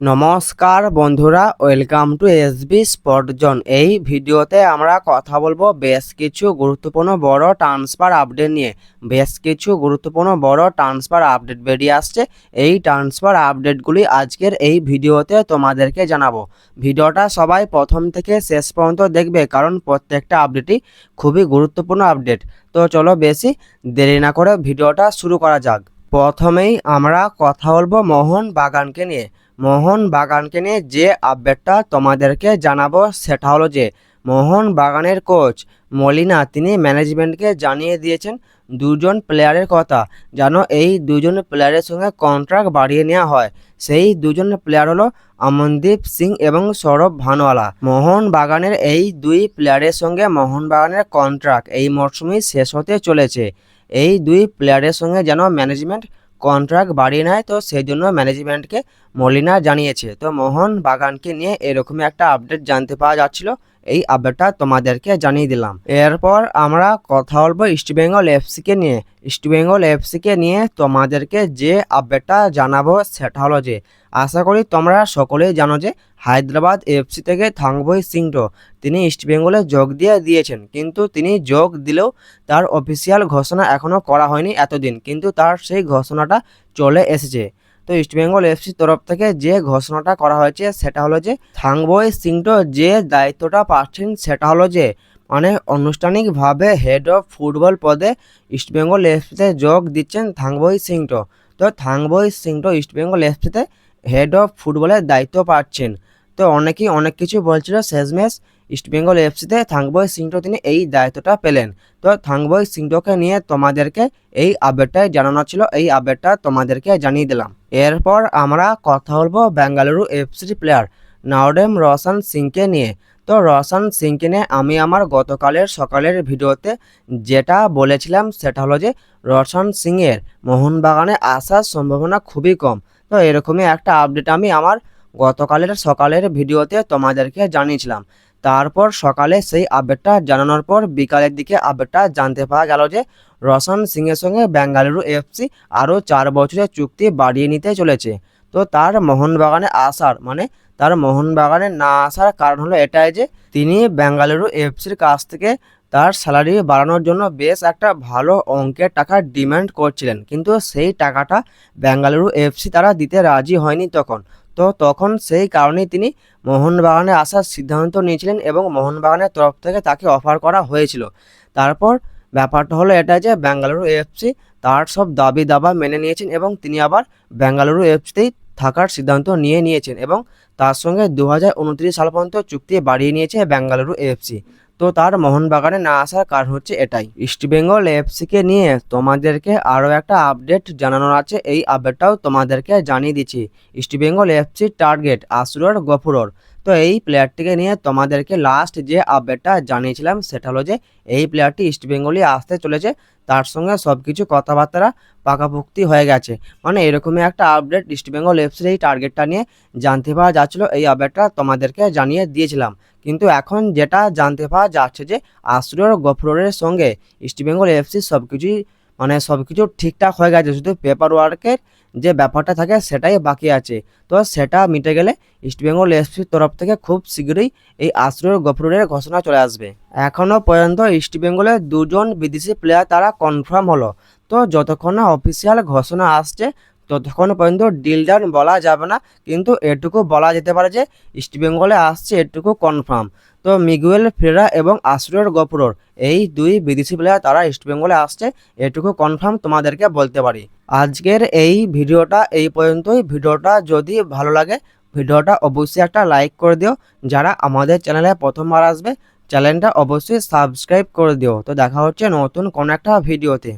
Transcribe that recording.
নমস্কার বন্ধুরা welcome to S SB স্পটজন এই ভিডিওতে আমরা কথা বলব বেশ কিছু গুরুত্বপূর্ণ বড় ট্রান্সফার আপডেট নিয়ে। বেশ কিছু গুরুত্বপূর্ণ বড় ট্রান্সফার আপডেট বেরিয়ে আসছে। এই ট্রান্সফার আপডেটগুলি আজকের এই ভিডিওতে তোমাদেরকে জানাব। ভিডিওটা সবাই প্রথম থেকে শেষ পর্যন্ত দেখবে, কারণ প্রত্যেকটা আপডেটই খুবই গুরুত্বপূর্ণ আপডেট তো চলো বেশি দেরি না করে ভিডিওটা শুরু করা যাক। প্রথমেই আমরা কথা বলব মোহন বাগানকে নিয়ে। মোহন বাগানকে নিয়ে যে আপডেটটা তোমাদেরকে জানাব সেটা হলো যে মোহন বাগানের কোচ মলিনা, তিনি ম্যানেজমেন্টকে জানিয়ে দিয়েছেন দুজন প্লেয়ারের কথা, যেন এই দুজন প্লেয়ারের সঙ্গে কন্ট্রাক্ট বাড়িয়ে নেওয়া হয়। সেই দুজন প্লেয়ার হলো অমনদীপ সিং এবং সৌরভ ভানওয়ালা। মোহন বাগানের এই দুই প্লেয়ারের সঙ্গে মোহন বাগানের কন্ট্রাক্ট এই মরশুমেই শেষ হতে চলেছে। এই দুই প্লেয়ারের সঙ্গে যেন ম্যানেজমেন্ট কন্ট্রাক্ট বাড়িয়ে নেয়, তো সেই জন্য ম্যানেজমেন্টকে মলিনা জানিয়েছে। তো মোহন বাগানকে নিয়ে এরকমই একটা আপডেট জানতে পাওয়া যাচ্ছিল। এই আপডেটটা তোমাদেরকে জানিয়ে দিলাম। এরপর আমরা কথা বলব ইস্টবেঙ্গল এফসিকে নিয়ে। ইস্টবেঙ্গল এফসিকে নিয়ে তোমাদেরকে যে আপডেটটা জানাব সেটা হলো যে, আশা করি তোমরা সকলেই জানো যে হায়দ্রাবাদ এফসি থেকে থাংবই সিংটো। তিনি ইস্টবেঙ্গলে যোগ দিয়ে দিয়েছেন, কিন্তু তিনি যোগ দিলেও তার অফিসিয়াল ঘোষণা এখনও করা হয়নি এতদিন, কিন্তু তার সেই ঘোষণাটা চলে এসেছে। তো ইস্টবেঙ্গল এফসির তরফ থেকে যে ঘোষণাটা করা হয়েছে, সেটা হলো যে থাংবই সিংটো যে দায়িত্বটা পাচ্ছেন, সেটা হলো যে মানে আনুষ্ঠানিকভাবে হেড অফ ফুটবল পদে ইস্টবেঙ্গল এফসিতে যোগ দিচ্ছেন থাংবই সিংটো। তো থাংবই সিংটো ইস্টবেঙ্গল এফসিতে হেড অফ ফুটবলের দায়িত্ব পাচ্ছেন। তো অনেকেই অনেক কিছু বলছিল শেষমেশ ইস্টবেঙ্গল এফসিতে থাংবই সিংটো তিনি এই দায়িত্বটা পেলেন। তো থাংবয় সিংটোকে নিয়ে তোমাদেরকে এই আপডেটটাই জানানো ছিল, এই আপডেটটা তোমাদেরকে জানিয়ে দিলাম। এরপর আমরা কথা বলব বেঙ্গালুরু এফসির প্লেয়ার নাওডেম রোশন সিংকে নিয়ে। তো রোশন সিংকে নিয়ে আমি আমার গতকালের সকালের ভিডিওতে যেটা বলেছিলাম সেটা হলো যে রোশন সিংয়ের মোহনবাগানে আসার সম্ভাবনা খুবই কম। তো এরকমই একটা আপডেট আমি আমার গতকালের সকালের ভিডিওতে তোমাদেরকে জানিয়েছিলাম। তারপর সকালে সেই আপডেটটা জানানোর পর বিকালের দিকে আপডেটটা জানতে পাওয়া গেল যে রোশন সিংয়ের সঙ্গে বেঙ্গালুরু এফসি আরও চার বছরের চুক্তি বাড়িয়ে নিতে চলেছে। তো তার মোহনবাগানে আসার মানে তার মোহনবাগানে না আসার কারণ হলো এটাই যে তিনি বেঙ্গালুরু এফসির কাছ থেকে তার স্যালারি বাড়ানোর জন্য বেশ একটা ভালো অঙ্কের টাকা ডিমান্ড করছিলেন। কিন্তু সেই টাকাটা বেঙ্গালুরু এফসি তারা দিতে রাজি হয়নি তখন। তো তখন সেই কারণেই তিনি মোহনবাগানে আসার সিদ্ধান্ত নিয়েছিলেন এবং মোহনবাগানের তরফ থেকে তাকে অফার করা হয়েছিল। তারপর ব্যাপারটা হলো এটা যে বেঙ্গালুরু এফসি তার সব দাবি দাবা মেনে নিয়েছেন এবং তিনি আবার বেঙ্গালুরু এফসিতেই থাকার সিদ্ধান্ত নিয়ে নিয়েছেন এবং তার সঙ্গে দু হাজার উনত্রিশ সাল পর্যন্ত চুক্তি বাড়িয়ে নিয়েছে বেঙ্গালুরু এফসি তো তার মোহনবাগানে না আসার কারণ হচ্ছে এটাই। ইস্টবেঙ্গল এফসিকে নিয়ে তোমাদেরকে আরও একটা আপডেট জানানোর আছে। এই আপডেটটাও তোমাদেরকে জানিয়ে দিচ্ছি। ইস্টবেঙ্গল এফসি টার্গেট আসুরর গফুরর তো এই প্লেয়ারটিকে নিয়ে তোমাদেরকে লাস্ট যে আপডেটটা জানিয়েছিলাম, সেটা হলো যে এই প্লেয়ারটি ইস্টবেঙ্গলই আসতে চলেছে। তার সঙ্গে সব কিছু কথাবার্তা পাকাপুক্তি হয়ে গেছে। মানে এরকমই একটা আপডেট ইস্টবেঙ্গল এফসির এই টার্গেটটা নিয়ে জানতে পাওয়া যাচ্ছিল। এই আপডেটটা তোমাদেরকে জানিয়ে দিয়েছিলাম। কিন্তু এখন যেটা জানতে পাওয়া যাচ্ছে যে আশ্রয় গফররের সঙ্গে ইস্টবেঙ্গল এফসি সব কিছুই মানে সব কিছু ঠিকঠাক হয়ে গেছে। শুধু পেপার ওয়ার্কের যে ব্যাপারটা থাকে সেটাই বাকি আছে। তো সেটা মিটে গেলে ইস্টবেঙ্গল এসপির তরফ থেকে খুব শীঘ্রই এই আশ্রয় গফরুরের ঘোষণা চলে আসবে। এখনও পর্যন্ত ইস্টবেঙ্গলের দুজন বিদেশি প্লেয়ার তারা কনফার্ম হলো। তো যতক্ষণ না অফিসিয়াল ঘোষণা আসছে ততক্ষণ পর্যন্ত ডিল ডান বলা যাবে না। কিন্তু এটুকু বলা যেতে পারে যে ইস্টবেঙ্গলে আসছে এটুকু কনফার্ম তো মিগুয়েল ফেরা এবং আশ্রয়ের গফরর এই দুই বিদেশি প্লেয়ার তারা ইস্টবেঙ্গলে আসছে, এটুকু কনফার্ম তোমাদেরকে বলতে পারি। আজকের এই ভিডিওটা এই পর্যন্তই। ভিডিওটা যদি ভালো লাগে, ভিডিওটা অবশ্যই একটা লাইক করে দিও। যারা আমাদের চ্যানেলে প্রথমবার আসবে চ্যানেলটা অবশ্যই সাবস্ক্রাইব করে দিও। তো দেখা হচ্ছে নতুন কোনো একটা ভিডিওতে